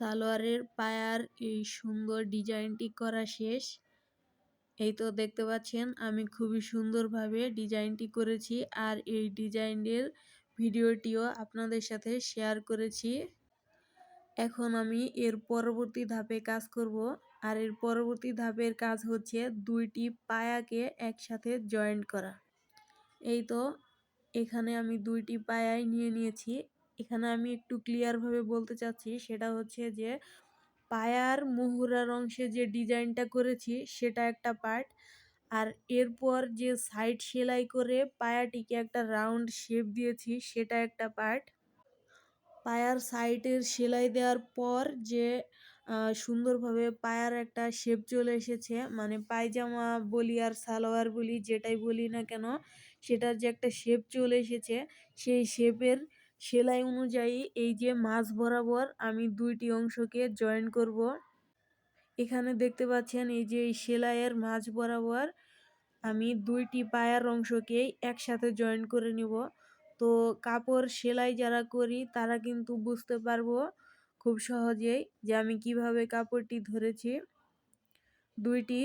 সালোয়ারের পায়ার, এই সুন্দর ডিজাইনটি করা শেষ। এই তো দেখতে পাচ্ছেন, আমি খুবই সুন্দরভাবে ডিজাইনটি করেছি আর এই ডিজাইনের ভিডিওটিও আপনাদের সাথে শেয়ার করেছি। এখন আমি এর পরবর্তী ধাপে কাজ করব আর এর পরবর্তী ধাপের কাজ হচ্ছে দুইটি পায়াকে একসাথে জয়েন্ট করা। এই তো, এখানে আমি দুইটি পায়াই নিয়ে নিয়েছি। এখানে আমি একটু ক্লিয়ারভাবে বলতে চাচ্ছি, সেটা হচ্ছে যে পায়ার মুহুরার অংশে যে ডিজাইনটা করেছি, সেটা একটা পার্ট আর এরপর যে সাইড সেলাই করে পায়াটিকে একটা রাউন্ড শেপ দিয়েছি, সেটা একটা পার্ট পায়ার সাইডের সেলাই দেওয়ার পর যে সুন্দরভাবে পায়ার একটা শেপ চলে এসেছে মানে পায়জামা বলি আর সালোয়ার বলি যেটাই বলি না কেন, সেটার যে একটা শেপ চলে এসেছে, সেই শেপের সেলাই অনুযায়ী এই যে মাছ বরাবর আমি দুইটি অংশকে জয়েন করব। এখানে দেখতে পাচ্ছেন এই যে সেলাইয়ের মাছ বরাবর আমি দুইটি পায়ার অংশকেই একসাথে জয়েন করে নিব। তো কাপড় সেলাই যারা করি তারা কিন্তু বুঝতে পারব খুব সহজেই যে আমি কীভাবে কাপড়টি ধরেছি। দুইটি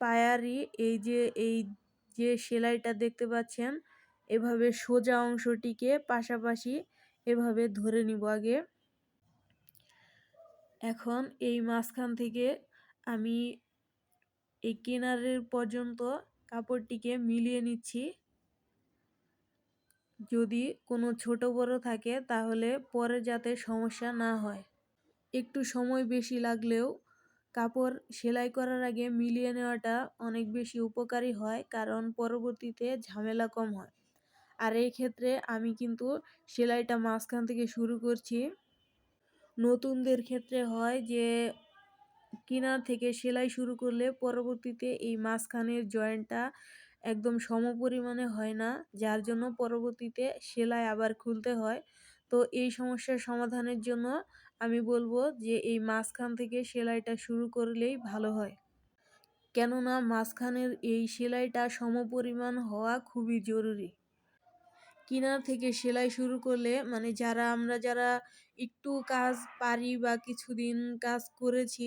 পায়ারই এই যে এই যে সেলাইটা দেখতে পাচ্ছেন এভাবে সোজা অংশটিকে পাশাপাশি এভাবে ধরে নিব আগে। এখন এই মাঝখান থেকে আমি এই কিনারের পর্যন্ত কাপড়টিকে মিলিয়ে নিচ্ছি। যদি কোনো ছোট বড় থাকে তাহলে পরে যাতে সমস্যা না হয়। একটু সময় বেশি লাগলেও কাপড় সেলাই করার আগে মিলিয়ে নেওয়াটা অনেক বেশি উপকারী হয়, কারণ পরবর্তীতে ঝামেলা কম হয়। আর এই ক্ষেত্রে আমি কিন্তু সেলাইটা মাঝখান থেকে শুরু করছি। নতুনদের ক্ষেত্রে হয় যে, কিনার থেকে সেলাই শুরু করলে পরবর্তীতে এই মাঝখানের জয়েন্টটা একদম সম পরিমাণে হয় না, যার জন্য পরবর্তীতে সেলাই আবার খুলতে হয়। তো এই সমস্যার সমাধানের জন্য আমি বলব যে, এই মাঝখান থেকে সেলাইটা শুরু করলেই ভালো হয়। কেননা মাঝখানের এই সেলাইটা সমপরিমাণ হওয়া খুবই জরুরি। কিনার থেকে সেলাই শুরু করলে মানে যারা আমরা যারা একটু কাজ পারি বা কিছুদিন কাজ করেছি,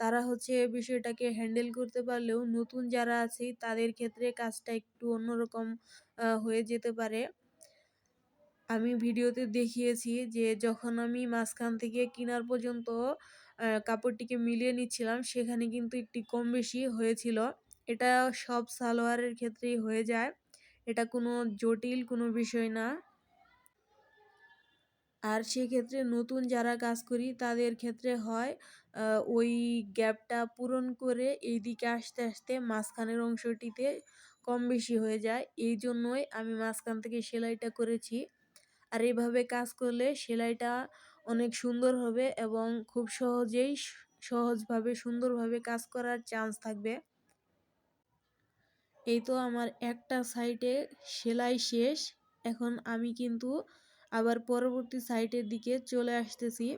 তারা হচ্ছে বিষয়টাকে হ্যান্ডেল করতে পারলেও নতুন যারা আছে, তাদের ক্ষেত্রে কাজটা একটু অন্যরকম হয়ে যেতে পারে। আমি ভিডিওতে দেখিয়েছি যে যখন আমি মাঝখান থেকে কিনার পর্যন্ত কাপড়টিকে মিলিয়ে নিচ্ছিলাম, সেখানে কিন্তু একটি কম বেশি হয়েছিল। এটা সব সালোয়ারের ক্ষেত্রেই হয়ে যায়। এটা কোনো জটিল কোনো বিষয় না। আর সেক্ষেত্রে নতুন যারা কাজ করি, তাদের ক্ষেত্রে হয় ওই গ্যাপটা পূরণ করে এই দিকে আসতে আসতে মাঝখানের অংশটিতে কম বেশি হয়ে যায়। এই জন্যই আমি মাঝখান থেকে সেলাইটা করেছি। আর এইভাবে কাজ করলে সেলাইটা অনেক সুন্দর হবে এবং খুব সহজেই সহজভাবে, সুন্দরভাবে কাজ করার চান্স থাকবে। এই তো আমার একটা সাইডে সেলাই শেষ। এখন আমি কিন্তু আবার পরবর্তী সাইডের দিকে চলে আসতেছি।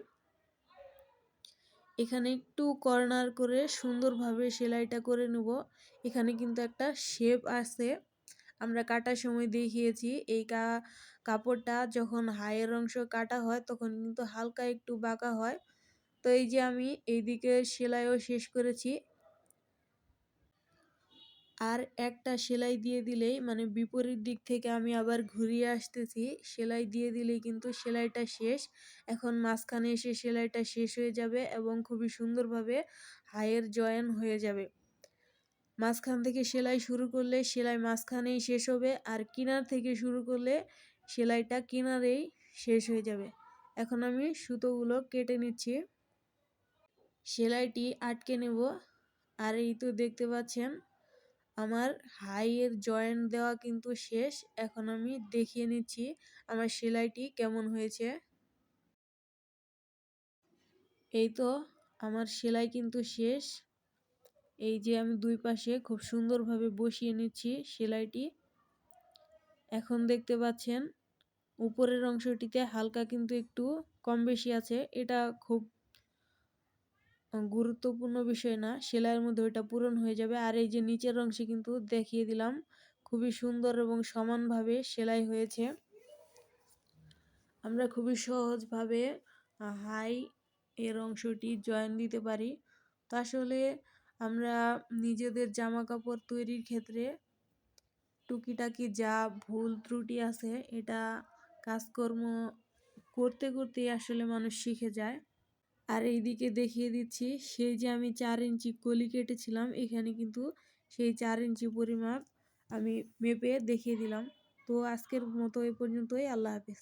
এখানে একটু কর্নার করে সুন্দরভাবে সেলাইটা করে নেব। এখানে কিন্তু একটা শেপ আছে। আমরা কাটার সময় দেখিয়েছি, এই কাপড়টা যখন হায়ের অংশ কাটা হয় তখন কিন্তু হালকা একটু বাঁকা হয়। তো এই যে আমি এই দিকে সেলাইও শেষ করেছি। আর একটা সেলাই দিয়ে দিলেই মানে বিপরীত দিক থেকে আমি আবার ঘুরিয়ে আসতেছি। সেলাই দিয়ে দিলেই কিন্তু সেলাইটা শেষ। এখন মাঝখানে এসে সেলাইটা শেষ হয়ে যাবে এবং খুবই সুন্দরভাবে হায়ের জয়েন হয়ে যাবে। মাঝখান থেকে সেলাই শুরু করলে সেলাই মাঝখানেই শেষ হবে আর কিনার থেকে শুরু করলে সেলাইটা কিনারেই শেষ হয়ে যাবে। এখন আমি সুতোগুলো কেটে নিচ্ছি। সেলাইটি আটকে নেব। আর এই তো দেখতে পাচ্ছেন আমার হাইয়ের জয়েন্ট দেওয়া কিন্তু শেষ। এখন আমি দেখিয়ে নিচ্ছি আমার সেলাইটি কেমন হয়েছে। এই তো আমার সেলাই কিন্তু শেষ। এই যে আমি দুই পাশে খুব সুন্দরভাবে বসিয়ে নিচ্ছি সেলাইটি। এখন দেখতে পাচ্ছেন, উপরের অংশটিতে হালকা কিন্তু একটু কম বেশি আছে। এটা খুব গুরুত্বপূর্ণ বিষয় না। সেলাইয়ের মধ্যে ওইটা পূরণ হয়ে যাবে। আর এই যে নিচের অংশে কিন্তু দেখিয়ে দিলাম, খুবই সুন্দর এবং সমানভাবে সেলাই হয়েছে। আমরা খুবই সহজভাবে হাই এর অংশটি জয়েন দিতে পারি। তো আসলে আমরা নিজেদের জামা কাপড় তৈরির ক্ষেত্রে টুকিটাকি যা ভুল ত্রুটি আছে, এটা কাজকর্ম করতে, করতেই আসলে মানুষ শিখে যায়। আর এইদিকে দেখিয়ে দিচ্ছি, সেই যে আমি চার ইঞ্চি কলি কেটেছিলাম, এখানে কিন্তু সেই চার ইঞ্চি পরিমাপ আমি মেপে দেখিয়ে দিলাম। তো আজকের মতো এ পর্যন্তই, আল্লাহ হাফিজ।